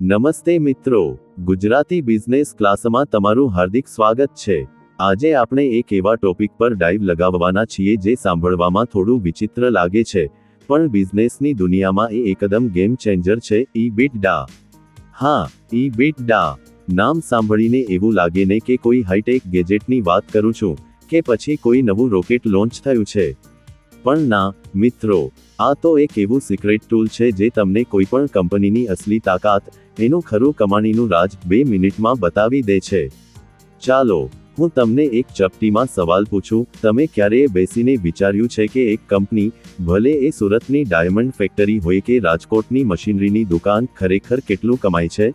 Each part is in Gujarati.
નમસ્તે મિત્રો, ગુજરાતી બિઝનેસ ક્લાસમાં તમારું હાર્દિક સ્વાગત છે. આજે આપણે એક એવા ટોપિક પર ડાઈવ લગાવવાના છીએ જે સાંભળવામાં થોડું વિચિત્ર લાગે છે, પણ બિઝનેસની દુનિયામાં એ એકદમ ગેમ ચેન્જર છે ઈ બીટડા હા ઈ બીટડા નામ સાંભળીને એવું લાગે ને કે કોઈ હાઈટેક ગેજેટની વાત કરું છું, કે પછી કોઈ નવું રોકેટ લોન્ચ થયું છે. પણ ના મિત્રો, આ તો એક એવું સિક્રેટ ટૂલ છે જે તમને કોઈ પણ કંપનીની અસલી તાકાત, એનું ખરું કમાણીનું રાજ બે મિનિટમાં બતાવી દે છે. ચાલો, હું તમને એક ચપટીમાં સવાલ પૂછું, તમે ક્યારેય બેસીને વિચાર્યું છે કે એક કંપની, ભલે એ સુરતની ડાયમંડ ફેક્ટરી હોય કે રાજકોટની મશીનરીની દુકાન, ખરેખર કેટલું કમાય છે?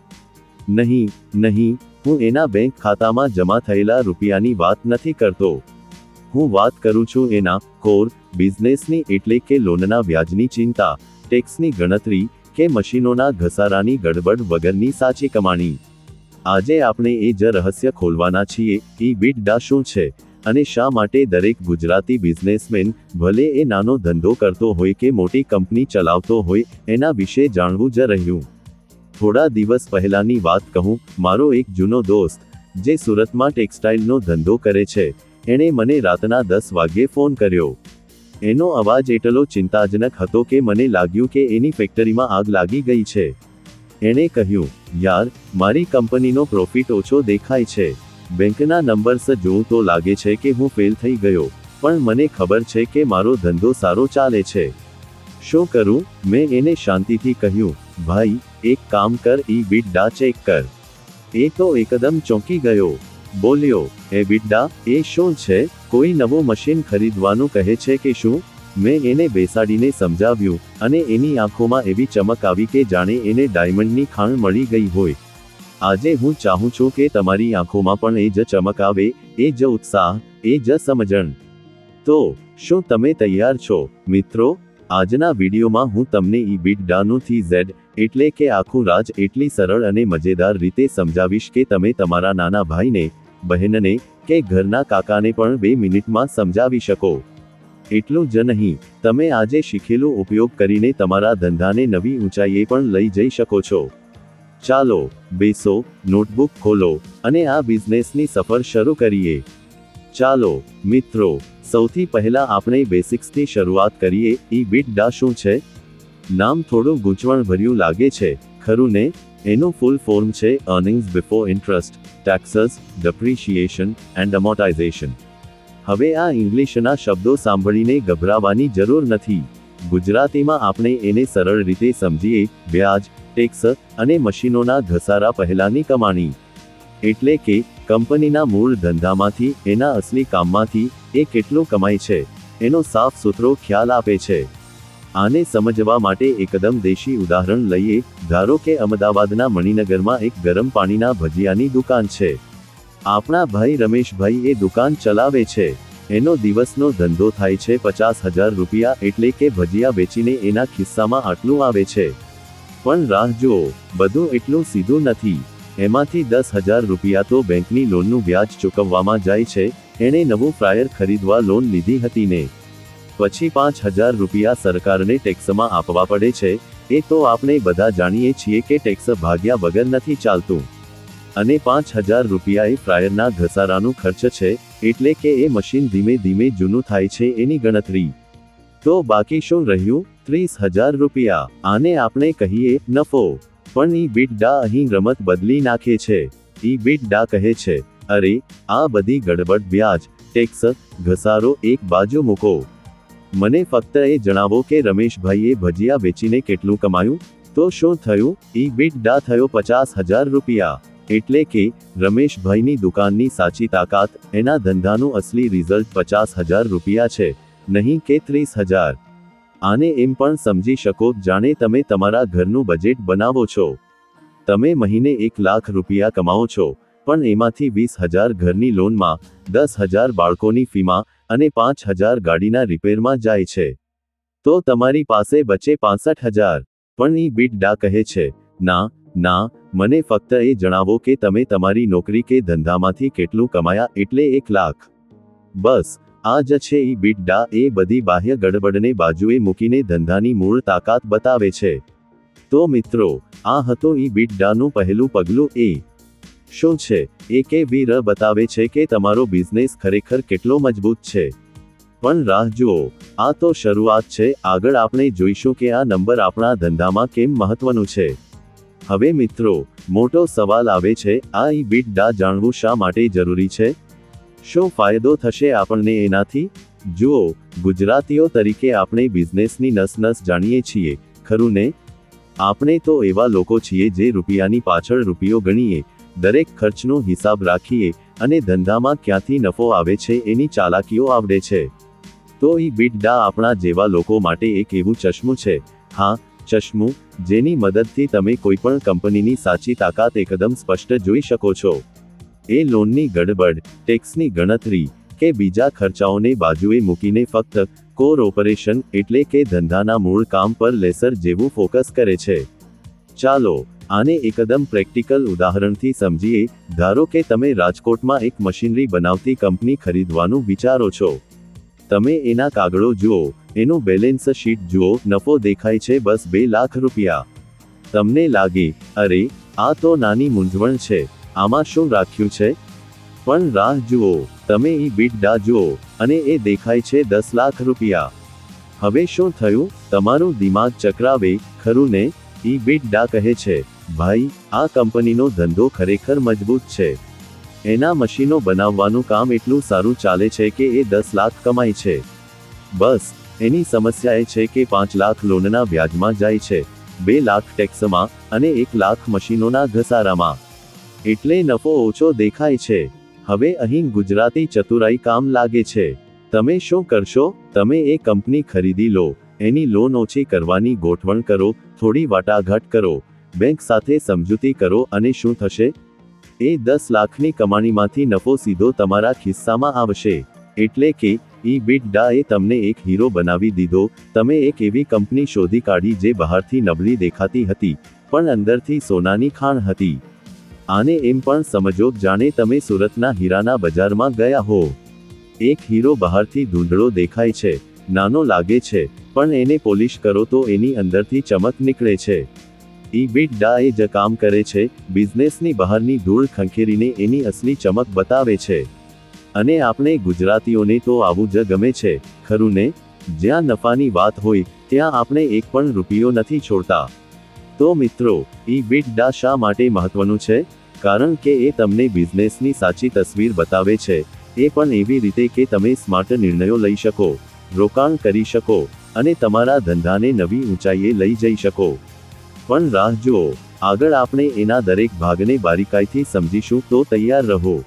નહીં નહીં, હું એના બેંક ખાતામાં જમા થયેલા રૂપિયાની વાત નથી કરતો. હું વાત કરું છું એના, કોર બિઝનેસની એટલે કે લોનના વ્યાજની ચિંતા, ટેક્સની ગણતરી કે મશીનોના ઘસારાની ગડબડ વગરની સાચી કમાણી. આજે આપણે એ જ રહસ્ય ખોલવાના છીએ, ઈ બીટડા શું છે અને શા માટે દરેક ગુજરાતી બિઝનેસમેન ભલે એ નાનો ધંધો કરતો હોય કે મોટી કંપની ચલાવતો હોય, એના વિશે જાણવું જ રહ્યું. થોડા દિવસ પહેલાની વાત કહું, મારો એક જૂનો દોસ્ત, જે સુરતમાં ટેક્સટાઇલનો ધંધો કરે છે, એણે મને રાતના દસ વાગ્યે ફોન કર્યો. એનો અવાજ એટલો ચિંતાજનક હતો કે મને લાગ્યું કે એની ફેક્ટરીમાં આગ લાગી ગઈ છે. એણે કહ્યું, યાર, મારી કંપનીનો પ્રોફિટ ઓછો દેખાય છે. બેંકના નંબર્સ જોઉં તો લાગે છે કે હું ફેલ થઈ ગયો, પણ મને ખબર છે કે મારો ધંધો સારો ચાલે છે. શું કરું? મેં એને શાંતિથી કહ્યું, ભાઈ, એક કામ કર, ઈ બીટડા ચેક કર. એ તો એકદમ ચોંકી ગયો. બોલ્યો એ બિડ્ડા, એ શું છે? કોઈ નવો મશીન ખરીદવાનું કહે છે કે શું? મેં એને બેસાડીને સમજાવ્યું, અને એની આંખોમાં એવી ચમક આવી કે જાણે એને ડાયમંડની ખાણ મળી ગઈ હોય. આજે હું ચાહું છું કે તમારી આંખોમાં પણ એ જ ચમક આવે, એ જ ઉત્સાહ, એ જ સમજણ. તો, શું તમે તૈયાર છો, મિત્રો? આજના વિડીયોમાં હું તમને ઈ બીટડાનું થી ઝેડ એટલે કે આખું રાજ એટલી સરળ અને મજેદાર રીતે સમજાવીશ કે તમે તમારા નાના ભાઈને, બહેનને કે ઘરના કાકાને પણ બે મિનિટમાં સમજાવી શકો. એટલું જ નહીં, તમે આજે શીખેલો ઉપયોગ કરીને તમારા ધંધાને નવી ઊંચાઈએ પણ લઈ જઈ શકો છો. ચાલો, બેસો, નોટબુક ખોલો અને આ બિઝનેસની સફર શરૂ કરીએ. ચાલો, મિત્રો, સૌથી પહેલા આપણે બેસિક્સથી શરૂઆત કરીએ. ઈ બીટડા શું છે? નામ થોડું ગૂંચવણભર્યું લાગે છે, ખરું ને? એનું ફૂલ ફોર્મ છે earnings before interest taxes depreciation and amortization હવે આ ઇંગ્લિશના શબ્દો સાંભળીને ગભરાવાની જરૂર નથી. ગુજરાતીમાં આપણે એને સરળ રીતે સમજીએ, વ્યાજ ટેક્સ અને મશીનોના ઘસારા પહેલાની કમાણી. એટલે કે, કંપનીના મૂળ ધંધામાંથી, એના અસલી કામમાંથી, એ કેટલું કમાય છે? એનો સાફ સુથરો ખ્યાલ આપે છે. આને સમજવા માટે એકદમ દેશી ઉદાહરણ લઈએ. ધારો કે અમદાવાદના મણિનગરમાં એક ગરમ પાણીના ભજીયાની દુકાન છે. આપણા ભાઈ રમેશભાઈ એ દુકાન ચલાવે છે. એનો દિવસનો ધંધો થાય છે પચાસ હજાર રૂપિયા એટલે કે ભજીયા વેચીને એના ખિસ્સામાં આટલું આવે છે. પણ રાહ જુઓ, બધું એટલું સીધું નથી. એમાંથી દસ હજાર રૂપિયા તો બેંકની લોનનું વ્યાજ ચૂકવવામાં જાય છે. એણે નવું ફ્રાયર ખરીદવા લોન લીધી હતી ને. પછી પાંચ હજાર રૂપિયા સરકારને ટેક્સમાં આપવા પડે છે, એ તો આપણે બધા જાણીએ છીએ કે ટેક્સ ભાગ્યા વગર નથી ચાલતું. અને પાંચ હજાર રૂપિયા એ ફ્રાયરના ઘસારાનું ખર્ચ છે, એટલે કે એ મશીન ધીમે ધીમે જૂનું થાય છે એની ગણતરી. તો બાકી શું રહ્યું? ત્રીસ હજાર રૂપિયા. આને આપણે કહીએ નફો. પણ ઈ બીટડા અહીં રમત બદલી નાખે છે. ઈ બીટડા કહે છે, અરે, આ બધી ગડબડ, વ્યાજ, ટેક્સ, ઘસારો એક બાજુ મૂકો. મને ફક્ત એ જણાવો કે રમેશભાઈએ ભજીયા વેચીને કેટલું કમાયું? તો શું થયું? ઈ બીટડા થયો પચાસ હજાર રૂપિયા. એટલે કે, રમેશભાઈની દુકાનની સાચી તાકાત, એના ધંધાનું અસલી રિઝલ્ટ પચાસ હજાર રૂપિયા છે, નહીં કે ત્રીસ હજાર. આને એમ પણ સમજી શકો, જાણે તમે તમારા ઘરનું બજેટ બનાવો છો. તમે મહિને એક લાખ રૂપિયા કમાઓ છો, પણ એમાંથી વીસ હજાર ઘરની લોનમાં, દસ હજાર બાળકોની ફીમાં અને પાંચ હજાર ગાડીના રિપેરમાં જાય છે. તો તમારી પાસે બચે પાસઠ હજાર. પણ ઈ બીટડા કહે છે, ના ના, મને ફક્ત એ જણાવો કે તમે તમારી નોકરી કે ધંધામાંથી કેટલું કમાયા એટલે એક લાખ. બસ, આ જ છે ઈ બીટડા એ બધી બાહ્ય ગડબડને બાજુએ મૂકીને ધંધાની મૂળ તાકાત બતાવે છે. તો મિત્રો, આ હતો ઈ બીટડાનું પહેલું પગલું એ. શું છે? એ કે ર બતાવે છે કે તમારો બિઝનેસ ખરેખર કેટલો મજબૂત છે. પણ રાહ જુઓ. આ તો શરૂઆત છે. આગળ આપણે જોઈશું કે આ નંબર આપણા ધંધામાં કેમ મહત્વનું છે. હવે મિત્રો, મોટો સવાલ આવે છે, આ ઈ બીટડા જાણવું શા માટે જરૂરી છે? શું ફાયદો થશે આપણને એનાથી? જુઓ, ગુજરાતીઓ તરીકે આપણે બિઝનેસની નસ નસ જાણીએ છીએ. ખરું ને? આપણે તો એવા લોકો છીએ જે રૂપિયાની પાછળ રૂપિયો ગણીએ દરેક ખર્ચનો હિસાબ રાખીએ અને ધંધામાં ક્યાંથી નફો આવે છે એની ચાલાકીઓ આવડે છે. તો ઈ બીટડા આપણા જેવા લોકો માટે એક એવું ચશ્મું છે. હા, ચશ્મું, જેની મદદથી તમે કોઈપણ કંપનીની સાચી તાકાત એકદમ સ્પષ્ટ જોઈ શકો છો. એ લોનની ગડબડ, ટેક્સની ગણતરી કે બીજા ખર્ચાઓને બાજુએ મૂકીને ફક્ત કોર ઓપરેશન એટલે કે ધંધાના મૂળ કામ પર લેસર જેવું ફોકસ કરે છે. ચાલો આને એકદમ પ્રેક્ટિકલ ઉદાહરણથી સમજીએ, ધારો કે તમે રાજકોટમાં એક મશીનરી બનાવતી કંપની ખરીદવાનું વિચારો છો. તમે એના કાગળો જુઓ, એનું બેલેન્સ શીટ જુઓ, નફો દેખાય છે બસ બે લાખ રૂપિયા. તમને લાગે, અરે, આ તો નાની મૂંઝવણ છે, આમાં શું રાખ્યું છે? પણ રાહ જુઓ, તમે ઈ બીટડા જુઓ, અને એ દેખાય છે દસ લાખ રૂપિયા. હવે શું થયું? તમારું દિમાગ ચક્રાવે, ખરું ને? ઈ બીટડા કહે છે. ભાઈ, આ કંપનીનો ધંધો ખરેખર મજબૂત છે. એના મશીનો બનાવવાનું કામ એટલું સારું ચાલે છે કે એ દસ લાખ કમાય છે. બસ, એની સમસ્યા એ છે કે પાંચ લાખ લોનના વ્યાજમાં જાય છે. બે લાખ ટેક્સમાં અને એક લાખ મશીનોના ઘસારામાં. એટલે નફો ઓછો દેખાય છે. હવે અહીં ગુજરાતી ચતુરાઈ કામ લાગે છે. તમે શું કરશો? તમે એ કંપની ખરીદી લો. એની લોન ઓછી કરવાની ગોઠવણ કરો. થોડી વાટાઘાટ કરો. બેંક સાથે સમજૂતી કરો અને શું થશે? એ દસ લાખની કમાણીમાંથી નફો સીધો તમારા ખિસ્સામાં આવશે. એટલે કે ઈ બીટ ડાએ તમને એક હીરો બનાવી દીધો. તમે એક એવી કંપની શોધી કાઢી જે બહારથી નબળી દેખાતી હતી, પણ અંદરથી સોનાની ખાણ હતી. આને એમ પણ સમજો જાણે તમે સુરતના હીરાના બજારમાં ગયા હો. એક હીરો બહારથી ધૂંધળો દેખાય છે, નાનો લાગે છે, પણ એને પોલિશ કરો તો એની અંદરથી ચમક નીકળે છે. ઈ બીટડા એ જ કામ કરે છે, બિઝનેસની બહારની ધૂળ ખંખેરીને એની અસલી ચમક બતાવે છે. અને આપણે ગુજરાતીઓને તો આવું જ ગમે છે, ખરું ને? જ્યાં નફાની વાત હોય, ત્યાં આપણે એક પણ રૂપિયો નથી છોડતા. તો મિત્રો, ઈ બીટડા શા માટે મહત્વનું છે? કારણ કે એ તમને બિઝનેસની સાચી તસવીર બતાવે છે. એ પણ એવી રીતે કે તમે સ્માર્ટ નિર્ણયો લઈ શકો, રોકાણ કરી શકો, અને તમારા ધંધાને નવી ઊંચાઈએ લઈ જઈ શકો. પણ રાહ જુઓ. આગળ આપણે એના દરેક ભાગને બારીકાઈથી સમજીશું, તો તૈયાર રહો.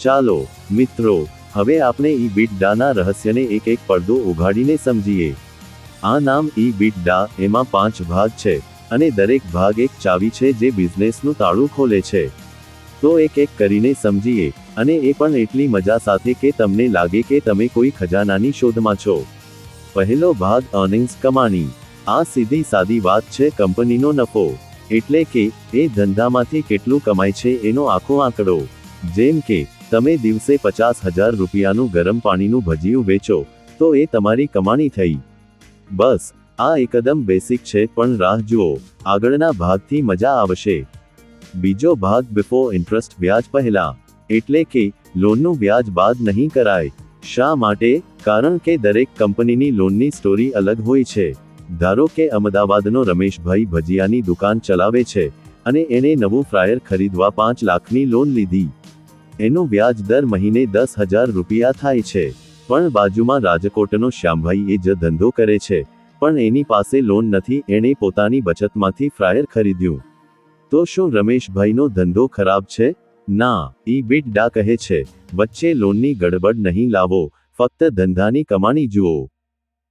ચાલો, મિત્રો, હવે આપણે ઈ બીટડાના રહસ્યને એક એક પડદો ઉઘાડીને સમજીએ. આ નામ ઈ બીટડા એમાં પાંચ ભાગ છે, અને દરેક ભાગ એક ચાવી છે જે બિઝનેસનું તાળું ખોલે છે. તો એક એક કરીને સમજીએ, અને એ પણ એટલી મજા સાથે કે તમને લાગે કે તમે કોઈ ખજાનાની શોધમાં છો. પહેલો ભાગ અર્નિંગ્સ કમાણી. આ સીધી સાદી વાત છે કંપનીનો નફો, એટલે કે, એ ધંધામાંથી કેટલું કમાય છે એનો આખો આંકડો. જેમ કે, તમે દિવસે પચાસ હજાર રૂપિયાનું ગરમ પાણીનું ભજીયું વેચો, તો એ તમારી કમાણી થઈ. બસ, આ એકદમ બેસિક છે, પણ રાહ જુઓ, આગળના ભાગથી મજા આવશે. બીજો ભાગ બિફોર ઇન્ટરેસ્ટ વ્યાજ પહેલા, એટલે કે લોનનું વ્યાજ બાદ નહીં કરાય. શા માટે? કારણ કે દરેક કંપનીની લોનની સ્ટોરી અલગ હોય છે. ધારો કે અમદાવાદનો રમેશભાઈ ભજીયાની દુકાન ચલાવે છે અને એણે નવું ફ્રાયર ખરીદવા પાંચ લાખની લોન લીધી. એનું વ્યાજ દર મહિને દસ હજાર રૂપિયા થાય છે. પણ બાજુમાં રાજકોટનો શ્યામભાઈ એ જ ધંધો કરે છે. પણ એની પાસે લોન નથી, એણે પોતાની બચતમાંથી ફ્રાયર ખરીદ્યું. તો શું રમેશભાઈનો ધંધો ખરાબ છે? ના, ઈ બીટડા કહે છે, વચ્ચે લોનની ગડબડ નહીં લાવો, ફક્ત ધંધાની કમાણી જુઓ.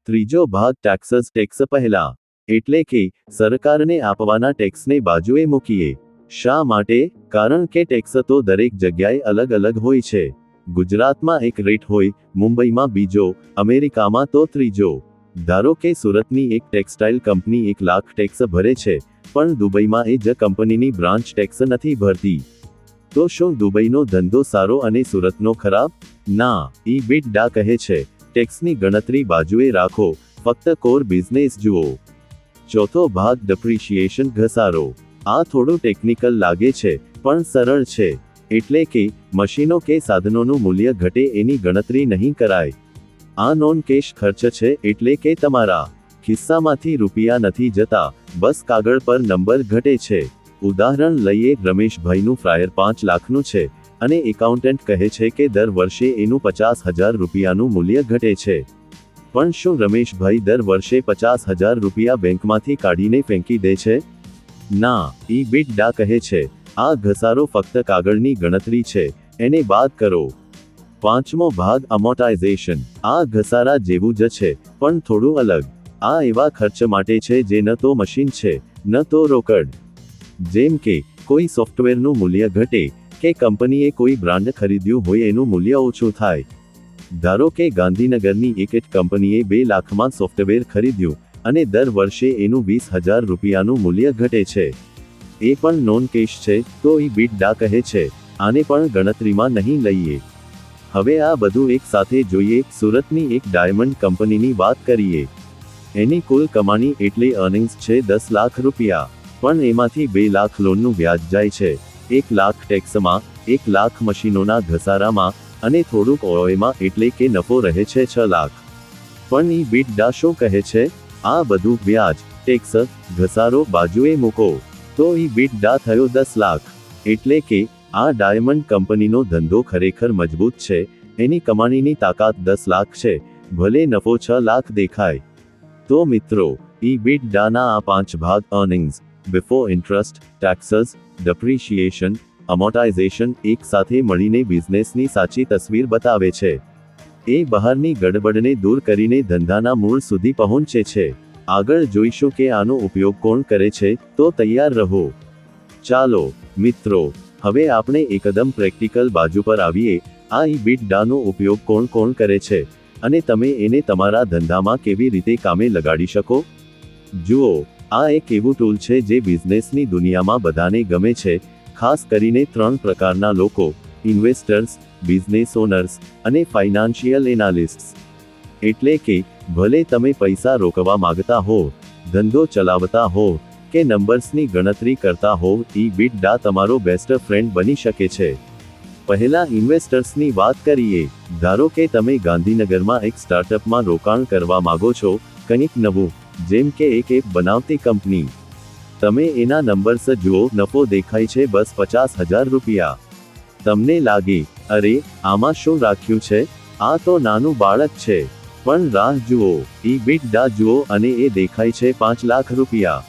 ત્રીજો ભાગ ટેક્સસ ટેક્સ પહેલા. એટલે કે, સરકારને આપવાના ટેક્સને બાજુએ મૂકીએ. શા માટે? કારણ કે ટેક્સ તો દરેક જગ્યાએ અલગ અલગ હોય છે. ગુજરાતમાં એક રેટ હોય, મુંબઈમાં બીજો, અમેરિકામાં તો ત્રીજો. ધારો કે સુરતની એક ટેક્સટાઇલ કંપની એક લાખ ટેક્સ ભરે છે, પણ દુબઈમાં એ જ કંપનીની બ્રાન્ચ ટેક્સ નથી ભરતી. તો શું દુબઈનો ધંધો સારો અને સુરતનો ખરાબ? ના, ઈ બિટ ડા કહે છે. ટેક્સની ગણતરી બાજુએ રાખો. ફક્ત કોર બિઝનેસ જુઓ. ચોથો ભાગ ડપ્રિશિએશન ઘસારો. આ થોડું ટેકનિકલ લાગે છે, પણ સરળ છે. એટલે કે, મશીનો કે સાધનોનું મૂલ્ય ઘટે એની ગણતરી નહીં કરાય. આ નોન કેશ ખર્ચ છે, એટલે કે તમારા ખિસ્સામાંથી રૂપિયા નથી જતા. બસ કાગળ પર નંબર ઘટે છે. ઉદાહરણ લઈએ, રમેશભાઈનું ફ્રાયર પાંચ લાખનું છે. અને એકાઉન્ટન્ટ કહે છે કે દર વર્ષે એનું પચાસ હજાર રૂપિયાનું મૂલ્ય ઘટે છે. પણ શું રમેશભાઈ દર વર્ષે પચાસ હજાર રૂપિયા બેંકમાંથી કાઢીને ફેંકી દે છે? ના, ઈ બીટ ડા કહે છે. આ ઘસારો ફક્ત કાગળની ગણતરી છે. એને બાદ કરો. પાંચમો ભાગ અમોટાઇઝેશન આ ઘસારા જેવું જ છે, પણ થોડું અલગ. આ એવા ખર્ચ માટે છે જે ન તો મશીન છે, ન તો રોકડ. જેમ કે, કોઈ સોફ્ટવેરનું મૂલ્ય ઘટે કે કંપનીએ કોઈ બ્રાન્ડ ખરીદ્યું હોય એનું મૂલ્ય ઓછું થાય. ધારો કે ગાંધીનગરની એક જ કંપનીએ બે લાખમાં સોફ્ટવેર ખરીદ્યું અને દર વર્ષે એનું વીસ હજાર રૂપિયાનું મૂલ્ય ઘટે છે. એ પણ નોન કેશ છે, તો ઈ બીટ ડા કહે છે, આને પણ ગણતરીમાં નહીં લઈએ. હવે આ બધું એક સાથે જોઈએ, સુરતની એક ડાયમંડ કંપનીની વાત કરીએ. એની કુલ કમાણી એટલે અર્નિંગ્સ છે દસ લાખ રૂપિયા, પણ એમાંથી બે લાખ લોનનું વ્યાજ જાય છે. એક લાખ ટેક્સમાં, એક લાખ મશીનોના ઘસારામાં અને થોડુંક ઓયમાં એટલે કે નફો રહે છે છ લાખ. પણ ઈ બીટ ડાશો કહે છે? આ બધું વ્યાજ, ટેક્સ, ઘસારો બાજુએ મૂકો. તો ઈ બીટ ડા થયો દસ લાખ. એટલે કે, આ ડાયમંડ કંપનીનો ધંધો ખરેખર મજબૂત છે, એની કમાણીની તાકાત દસ લાખ છે, ભલે નફો છ લાખ દેખાય. તો મિત્રો, ઈ બીટ ડાના આ પાંચ ભાગ earnings before interest taxes depreciation amortisation એકસાથે મળીને બિઝનેસની સાચી તસવીર બતાવે છે. એ બહારની ગડબડને દૂર કરીને ધંધાના મૂળ સુધી પહોંચે છે. આગળ જોઈશું કે આનો ઉપયોગ કોણ કરે છે, તો તૈયાર રહો. ચાલો, મિત્રો, હવે આપણે એકદમ પ્રેક્ટિકલ બાજુ પર આવીએ. આ ઈ બીટ ડાનો ઉપયોગ કોણ કોણ કરે છે? અને તમે એને તમારા ધંધામાં કેવી રીતે કામે લગાડી શકો? જુઓ આ એક એવું ટૂલ છે જે બિઝનેસની દુનિયામાં બધાને ગમે છે, ખાસ કરીને ત્રણ પ્રકારના લોકો ઇન્વેસ્ટર્સ બિઝનેસ ઓનર્સ અને ફાઇનાન્શિયલ એનાલિસ્ટ્સ એટલે કે, ભલે તમે પૈસા રોકવા માંગતા હો, ધંધો ચલાવતા હો, કે નંબર્સની ગણતરી કરતા હોવ ઈ બીટ ડા તમારો બેસ્ટ ફ્રેન્ડ બની શકે છે. પહેલા ઇન્વેસ્ટર્સની વાત કરીએ. ધારો કે તમે ગાંધીનગરમાં એક સ્ટાર્ટઅપમાં રોકાણ કરવા માંગો છો, કંઈક નવું. જેમ કે એક એપ બનાવતી કંપની. તમે એના નંબર્સ જુઓ, નફો દેખાય છે બસ પચાસ હજાર રૂપિયા. તમને લાગે, અરે, આમાં શું રાખ્યું છે? આ તો નાનું બાળક છે. પણ રાહ જુઓ ઈ બીટ ડા જુઓ અને એ દેખાય છે પાંચ લાખ રૂપિયા.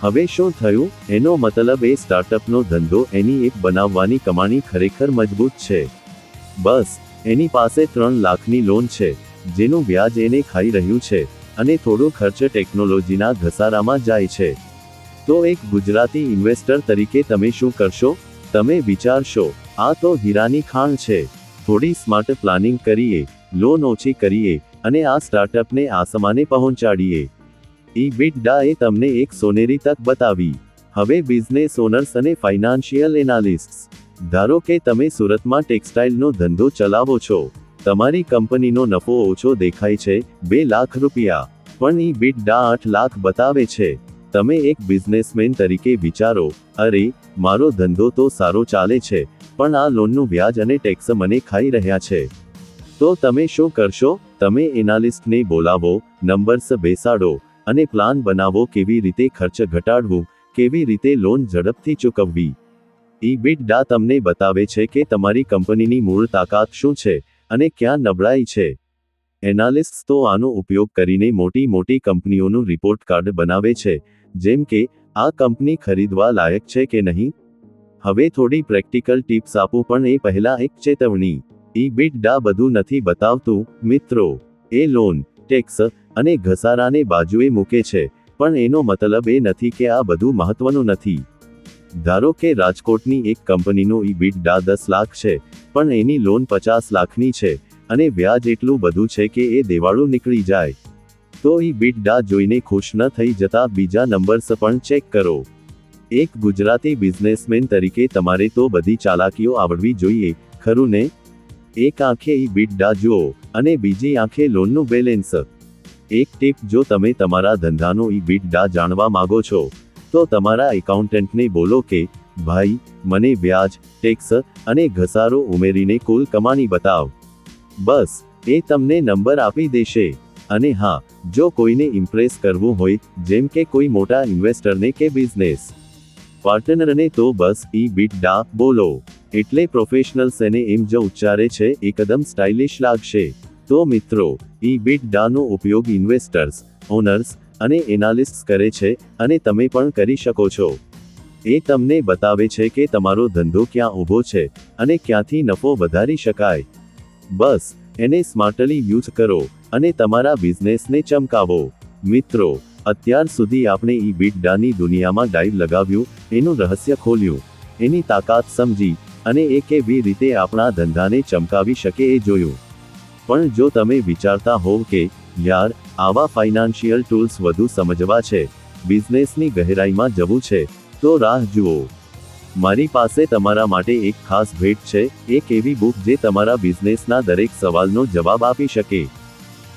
હવે શું થયું? એનો મતલબ એ સ્ટાર્ટઅપનો ધંધો, એની એક બનાવવાની કમાણી ખરેખર મજબૂત છે. બસ, એની પાસે ત્રણ લાખની લોન છે, જેનું વ્યાજ એને ખાઈ રહ્યું છે. અને થોડો ખર્ચ ટેકનોલોજીના ઘસારામાં જાય છે. તો એક ગુજરાતી ઇન્વેસ્ટર તરીકે તમે શું કરશો? તમે વિચારશો, આ તો હીરાની ખાણ છે. થોડી સ્માર્ટ પ્લાનિંગ કરીએ, લોન ઓછી કરીએ, અને આ સ્ટાર્ટઅપને આસમાને પહોંચાડીએ. ઈ બિટડાએ તમને એક સોનેરી તક બતાવી. હવે બિઝનેસ ઓનર્સ અને ફાઇનાન્શિયલ એનાલિસ્ટ ધારો કે તમે સુરતમાં ટેક્સટાઇલનો ધંધો ચલાવો છો. તમારી કંપનીનો નફો ઓછો દેખાય છે, બે લાખ રૂપિયા. પણ ઈ બીટ આઠ લાખ બતાવે છે. તમે એક બિઝનેસમેન તરીકે વિચારો, અરે, મારો ધંધો તો સારો ચાલે છે, પણ આ લોનનું વ્યાજ અને ટેક્સ મને ખાઈ રહ્યા છે. તો તમે શું કરશો? તમે એનાલિસ્ટને બોલાવો નંબર્સ બેસાડો, અને પ્લાન બનાવો કેવી રીતે ખર્ચ ઘટાડવું, કેવી રીતે લોન ઝડપથી ચૂકવવી. ઈ બીટ ડા તમને બતાવે છે કે તમારી કંપનીની મૂળ તાકાત શું છે અને ક્યાં નબળાઈ છે? એનાલિસ્ટ તો આનો ઉપયોગ કરીને મોટી મોટી કંપનીઓનું રિપોર્ટ કાર્ડ બનાવે છે, જેમ કે, આ કંપની ખરીદવા લાયક છે કે નહીં? હવે થોડી પ્રેક્ટિકલ ટિપ્સ આપું પણ એ પહેલા એક ચેતવણી. ઈ બીટ ડા બધું નથી બતાવતું, મિત્રો. એ લોન, ટેક્સ અને ઘસારાને બાજુએ મૂકે છે, પણ એનો મતલબ એ નથી કે આ બધું મહત્વનું નથી. ધારો કે રાજકોટની એક કંપનીનો ઈ બીટડા દસ લાખ છે, પણ એની લોન પચાસ લાખની છે, અને વ્યાજ એટલું બધું છે કે એ દેવાળું નીકળી જાય. તો ઈ બીટડા જોઈને ખુશ ન થઈ જતા બીજા નંબર્સ પણ ચેક કરો. એક ગુજરાતી બિઝનેસમેન તરીકે તમારે તો બધી ચાલાકીઓ આવડવી જોઈએ, ખરું ને? એક આંખે ઈ બીટડા જુઓ, અને બીજી આંખે લોનનું બેલેન્સ. એક ટીપ જો તમે તમારા ધંધાનો ઈબીટડા જાણવા માંગો છો તો તમારા એકાઉન્ટન્ટને બોલો કે, ભાઈ, મને વ્યાજ ટેક્સ અને ઘસારો ઉમેરીને કુલ કમાણી બતાવ. બસ, એ તમને નંબર આપી દેશે. અને હા, જો કોઈને ઇમ્પ્રેસ કરવું હોય, જેમ કે કોઈ મોટા ઇન્વેસ્ટરને કે બિઝનેસ પાર્ટનરને તો બસ, ઈ બીટ ડા બોલો. એટલે પ્રોફેશનલ્સ એને એમ જો ઉચ્ચારે છે, એકદમ સ્ટાઇલિશ લાગશે. તો મિત્રો, ઈ બીટ ડાનો ઉપયોગ ઇન્વેસ્ટર્સ ઓનર્સ અને એનાલિસ્ટ કરે છે અને તમે પણ કરી શકો છો. એ તમને બતાવે છે કે તમારો ધંધો ક્યાં ઊભો છે અને ક્યાંથી નફો વધારી શકાય. બસ, એને સ્માર્ટલી યુઝ કરો અને તમારા બિઝનેસને ચમકાવો. મિત્રો, અત્યાર સુધી આપણે ઈ બીટડાની દુનિયામાં ડાઈવ લગાવ્યું, એનું રહસ્ય ખોલ્યું. એની તાકાત સમજી અને એ કેવી રીતે આપણા ધંધાને ચમકાવી શકે એ જોયું. પણ જો તમે વિચારતા હોવ કે, યાર આવા ફાઇનાન્શિયલ ટૂલ્સ વધુ સમજવા છે. બિઝનેસની ગહેરાઈમાં જવું છે. તો રાહ જુઓ. મારી પાસે તમારા માટે એક ખાસ ભેટ છે. એક એવી બુક જે તમારા બિઝનેસના દરેક સવાલનો જવાબ આપી શકે.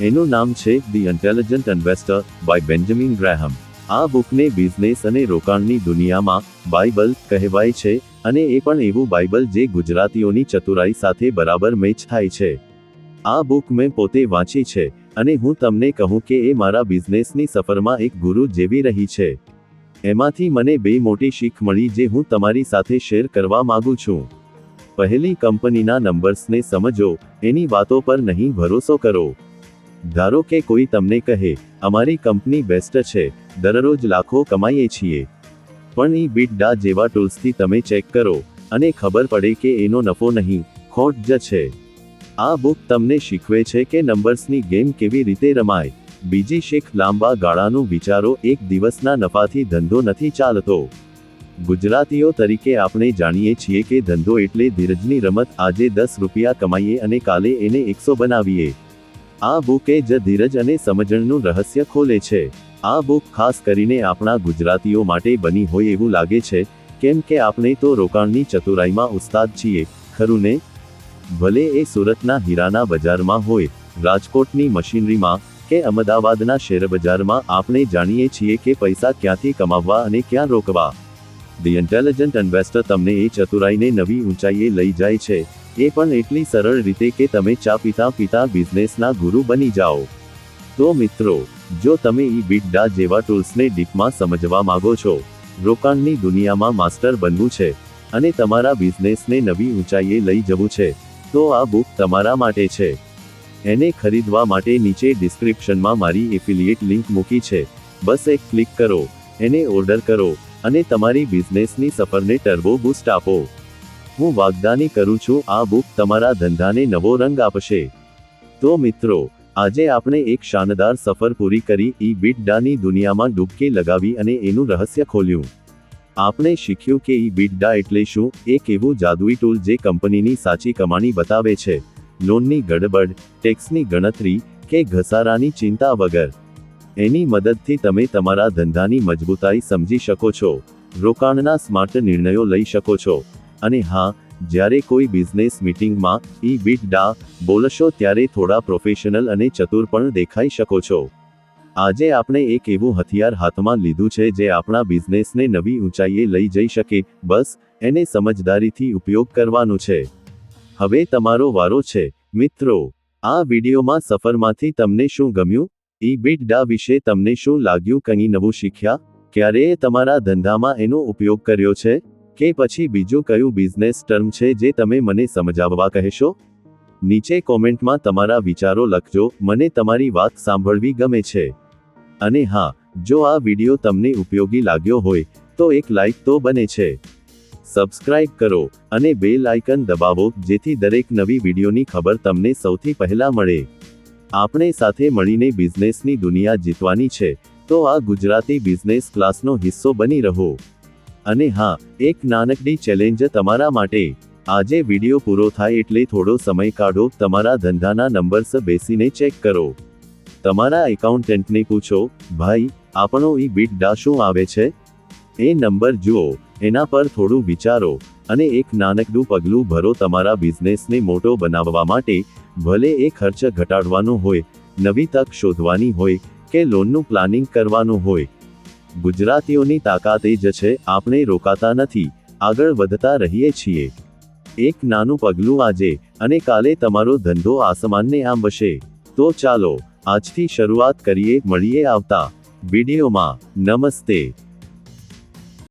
એનું નામ છે the intelligent investor by Benjamin Graham આ બુકને બિઝનેસ અને રોકાણની દુનિયામાં બાઇબલ કહેવાય છે અને એ પણ એવું બાઇબલ જે ગુજરાતીઓની ચતુરાઈ સાથે બરાબર મેચ થાય છે. આ બુક મેં પોતે વાંચી છે. અને હું તમને કહું કે એ મારા બિઝનેસની સફરમાં એક ગુરુ જેવી રહી છે. એમાંથી મને બે મોટી શીખ મળી જે હું તમારી સાથે શેર કરવા માંગુ છું. પહેલી કંપનીના નંબર્સને સમજો, એની વાતો પર નહીં ભરોસો કરો. ધારો કે કોઈ તમને કહે, અમારી કંપની બેસ્ટ છે, દરરોજ લાખો કમાઈએ છીએ. પણ ઈ બીટડા જેવા ટૂલ્સથી તમે ચેક કરો, અને ખબર પડે કે એનો નફો નહીં, ખોટ જ છે. આ બુક તમને શીખવે છે કે નંબર્સની ગેમ કેવી રીતે રમાય. બીજી શીખ લાંબા ગાળાનું વિચારો એક દિવસના નફાથી ધંધો નથી ચાલતો. ગુજરાતીઓ તરીકે આપણે જાણીએ છીએ કે ધંધો એટલે ધીરજની રમત આજે દસ રૂપિયા કમાઈએ અને કાલે એને એકસો બનાવીએ. આ બુકે જ ધીરજ અને સમજણનું રહસ્ય ખોલે છે. આ બુક ખાસ કરીને આપણા ગુજરાતીઓ માટે બની હોય એવું લાગે છે, કેમ કે આપણે તો રોકાણની ચતુરાઈમાં ઉસ્તાદ છીએ, ખરું ને? ભલે એ સુરતના હીરાના બજારમાં હોય, રાજકોટની મશીનરીમાં, કે અમદાવાદના શેર બજારમાં આપણે જાણીએ છીએ કે પૈસા ક્યાંથી કમાવવા અને ક્યાં રોકવા. ધી ઇન્ટેલિજન્ટ ઇન્વેસ્ટર તમને એ ચતુરાઈને નવી ઊંચાઈએ લઈ જાય છે. એ પણ એટલી સરળ રીતે કે તમે ચા પીતા પીતા બિઝનેસના ગુરુ બની જાઓ. તો મિત્રો, જો તમે ઈ ડા જેવા ટૂલ્સને ડીપમાં સમજવા માંગો છો, રોકાણની દુનિયામાં માસ્ટર બનવું છે, અને તમારા બિઝનેસને નવી ઊંચાઈએ લઈ જવું છે તો આ બુક તમારા માટે છે. એને ખરીદવા માટે નીચે ડિસ્ક્રિપ્શનમાં મારી એફિલિયેટ લિંક મૂકી છે. બસ એક ક્લિક કરો, એને ઓર્ડર કરો, અને તમારી બિઝનેસની સફરને ટર્બો બૂસ્ટ આપો. હું વાગદાની કરું છું, આ બુક તમારા ધંધાને નવો રંગ આપશે. તો મિત્રો, આજે આપણે એક શાનદાર સફર પૂરી કરી, ઈ બિટડાની દુનિયામાં ડૂબકી લગાવી અને એનું રહસ્ય ખોલ્યું. આપણે શીખ્યું કે ઈ બીટડા એટલે શું? એક એવું જાદુઈ ટૂલ જે કંપનીની સાચી કમાણી બતાવે છે. લોનની ગડબડ ટેક્સની ગણતરી કે ઘસારાની ચિંતા વગર. એની મદદથી તમે તમારા ધંધાની મજબૂતાઈ સમજી શકો છો. રોકાણના સ્માર્ટ નિર્ણયો લઈ શકો છો. અને હા, જ્યારે કોઈ બિઝનેસ મીટિંગમાં ઈ બીટ ડા બોલશો ત્યારે થોડા પ્રોફેશનલ અને ચતુર પણ દેખાઈ શકો છો. આજે આપણે એક એવું હથિયાર હાથમાં લીધું છે જે આપણા બિઝનેસને નવી ઊંચાઈએ લઈ જઈ શકે, બસ, એને સમજદારીથી ઉપયોગ કરવાનો છે. હવે તમારો વારો છે. મિત્રો, આ વિડીયોમાં સફરમાંથી તમને શું ગમ્યું? ઈ બીટ ડા વિશે તમને શું લાગ્યું? કંઈ નવું શીખ્યા? ક્યારેય તમારા ધંધામાં એનો ઉપયોગ કર્યો છે? કે પછી બીજું કયું બિઝનેસ ટર્મ છે જે તમે મને સમજાવવા કહેશો? નીચે કોમેન્ટમાં તમારા વિચારો લખજો. મને તમારી વાત સાંભળવી ગમે છે. અને હા, જો આ વીડિયો તમને ઉપયોગી લાગ્યો હોય, તો એક લાઈક તો બને છે. સબસ્ક્રાઇબ કરો અને બેલ આઇકન દબાવો જેથી દરેક નવી વિડીયોની ખબર તમને સૌથી પહેલા મળે. આપણે સાથે મળીને બિઝનેસની દુનિયા જીતવાની છે, તો આ ગુજરાતી બિઝનેસ ક્લાસનો હિસ્સો બની રહો. અને હા, એક નાનકડી ચેલેન્જ તમારા માટે. આજે વીડિયો પૂરો થાય એટલે થોડો સમય કાઢો, તમારા ધંધાના નંબર્સ બેસીને ચેક કરો. તમારા એકાઉન્ટન્ટને પૂછો, ભાઈ, આપણો ઈ બીટ ડા શું આવે છે? એ નંબર જુઓ, એના પર થોડું વિચારો અને એક નાનકડું પગલું ભરો તમારા બિઝનેસને મોટો બનાવવા માટે, ભલે એ ખર્ચ ઘટાડવાનો હોય, નવી તક શોધવાની હોય કે લોનનું પ્લાનિંગ કરવાનું હોય. ગુજરાતીઓની તાકાત એ જ છે, આપણે રોકાતા નથી, આગળ વધતા રહીએ છીએ. એક નાનું પગલું આજે અને કાલે તમારો ધંધો આસમાનને આંબશે. તો ચાલો આજથી શરૂઆત કરીએ મળીએ આવતા વિડીયોમાં. નમસ્તે.